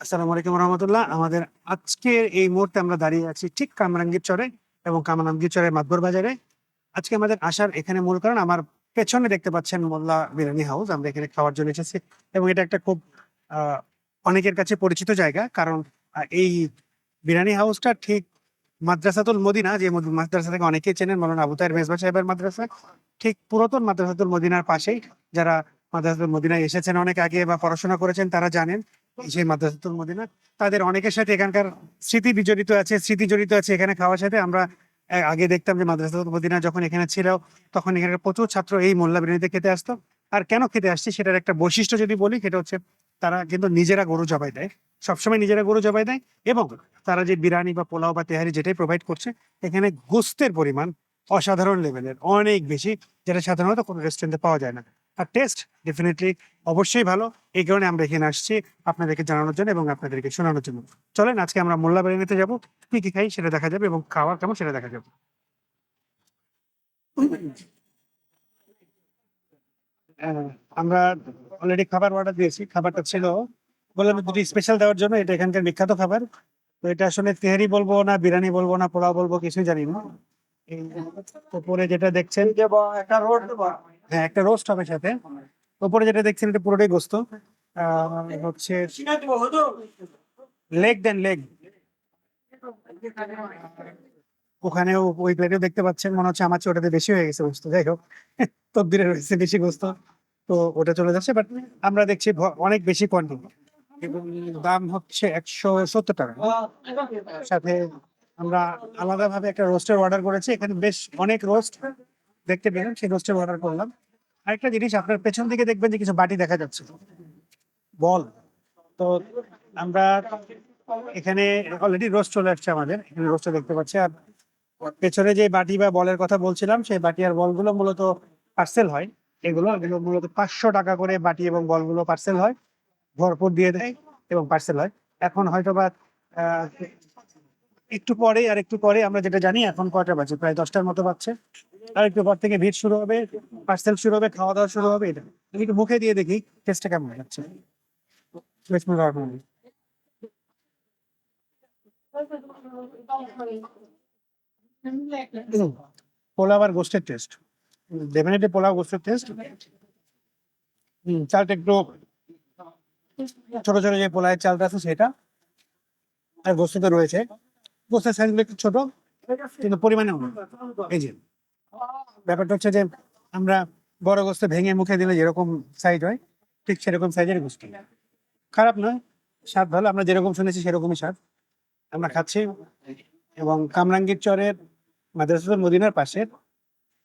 আসসালামু আলাইকুম রহমতুল্লাহ। আমাদের আজকের এই মুহূর্তে আমরা দাঁড়িয়ে আছি ঠিক কামরাঙ্গীর চরে এবং কামরাঙ্গীর চরে মাতবর বাজারে। আজকে আমাদের আসার এখানে মূল কারণ আমার পেছনে দেখতে পাচ্ছেন মোল্লা বিরিয়ানি হাউস। আমরা এখানে খাওয়ার জন্য এসেছি এবং এটা একটা খুব অনেকের কাছে পরিচিত জায়গা। কারণ এই বিরিয়ানি হাউসটা ঠিক মাদ্রাসাতুল মদিনা, যে মাদ্রাসা থেকে অনেকেই চেনেন মৌলানা আবু তাহের মেজবা সাহেবের মাদ্রাসা। ঠিক পুরাতন মাদ্রাসাতুল মদিনার পাশেই যারা মাদ্রাসাতুল মদিনায় এসেছেন অনেক আগে বা পড়াশোনা করেছেন তারা জানেন যে মাদ্রাসাতুল মদিনা, তাদের অনেকের সাথে এখানকার স্মৃতি বিজড়িত আছে, স্মৃতি জড়িত আছে এখানে খাওয়ার সাথে। আমরা আগে দেখতাম যে মাদ্রাসাতুল মদিনা যখন এখানে ছিল, তখন এখানে প্রচুর ছাত্র এই মোল্লা বিরিয়ানিতে খেতে আসতো। আর কেন খেতে আসছে সেটার একটা বৈশিষ্ট্য যদি বলি, সেটা হচ্ছে তারা কিন্তু নিজেরা গরু জবাই দেয়। সবসময় নিজেরা গরু জবাই দেয় এবং তারা যে বিরিয়ানি বা পোলাও বা তেহারি যেটাই প্রোভাইড করছে, এখানে গোস্তের পরিমাণ অসাধারণ লেভেলের অনেক বেশি, যেটা সাধারণত কোনো রেস্টুরেন্টে পাওয়া যায় না। আর টেস্ট ডেফিনেটলি অবশ্যই ভালো। এই কারণে আমরা এখানে আসছি আপনাদেরকে জানানোর জন্য এবং আপনাদেরকে শোনানোর জন্য। চলেন, আজকে আমরা মোল্লা বিরিয়ানিতে যাব। কি কি খাই সেটা দেখা যাবে এবং খাওয়ার কেমন সেটা দেখা যাবে। আমরা অলরেডি খাবার অর্ডার দিয়েছি। খাবারটা ছিল, বললাম দুটি স্পেশাল দেওয়ার জন্য। এটা এখানকার বিখ্যাত খাবার। তো এটা আসলে তেহারি বলব না, বিরিয়ানি বলব না, পোলাও বলব, কিছুই জানি না। উপরে যেটা দেখছেন একটা রোড হ্যাঁ একটা রোস্ট হবে সাথে। উপরে যেটা দেখছেন, এটা পুরোটাই গোস্ত। হচ্ছে লেগ দেন, লেগ। ওখানেও ওই প্লেটেও দেখতে পাচ্ছেন, মনে হচ্ছে আমার ওটাতে বেশি হয়ে গেছে গোস্ত, যাই হোক। তকদিরে রয়েছে বেশি গোস্ত, তো ওটা চলে যাচ্ছে বাট আমরা দেখছি অনেক বেশি কোয়ান্টিটি দাম হচ্ছে একশো সত্তর টাকা। সাথে আমরা আলাদাভাবে একটা রোস্টের অর্ডার করেছি, এখানে বেশ অনেক রোস্ট দেখতে পেলেন, সেই রোস্টের অর্ডার করলাম। আরেকটা জিনিস, আপনার পেছন দিকে দেখবেন যে কিছু বাটি দেখা যাচ্ছে। বল। তো আমরা এখানে অলরেডি রোস্ট চলে আসছে আমাদের, এখানে রোস্টটা দেখতে পাচ্ছি। আর পেছনে যে বাটি বা বলের কথা বলছিলাম, সেই বাটি আর বলগুলো মূলত পার্সেল হয়। এগুলো এগুলো মূলত পাঁচশো টাকা করে বাটি এবং বলগুলো পার্সেল হয়। ভরপুর দিয়ে দেয় এবং পার্সেল হয়। এখন হয়তো বা একটু পরে আর একটু পরে আমরা যেটা জানি, এখন কয়টা বাজে? প্রায় দশটার মতো বাজছে। আর একটু পর থেকে ভিড় শুরু হবে পার্সেল শুরু হবে খাওয়া দাওয়া শুরু হবে, এটা। আমি একটু মুখে দিয়ে দেখি টেস্টটা কেমন লাগছে পোলাও আর গোস্টের টেস্ট ডেফিনেটলি পোলাও গোস্টের টেস্ট হুম চালটা একটু ছোট ছোট যে পোলাওয়ের চালটা আছে সেটা। আর গোস্ত রয়েছে। গোস্তের সাইজগুলো একটু ছোট, কিন্তু পরিমাণে। এই যে। ব্যাপারটা হচ্ছে যে আমরা বড় গোস্ত ভেঙে মুখে দিলে যেরকম সাইজ হয়, ঠিক সেরকম সাইজের গোস্ত। খারাপ নয়, স্বাদ ভালো, আমরা যেরকম শুনেছি সেরকমই স্বাদ। আমরা খাচ্ছি এবং কামরাঙ্গীর চরের মাদ্রাসাতুল মদিনার পাশে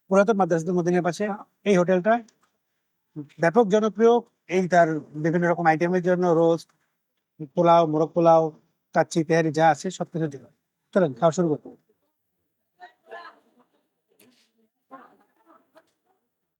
পুরাতন মাদ্রাসাতুল মদিনার পাশে এই হোটেলটা ব্যাপক জনপ্রিয়। এই তার বিভিন্ন রকম আইটেমের জন্য রোজ পোলাও, মোরগ পোলাও, কাচ্চি, তেহারি যা আছে সব কিছু দিল। চলেন, খাওয়া শুরু করব।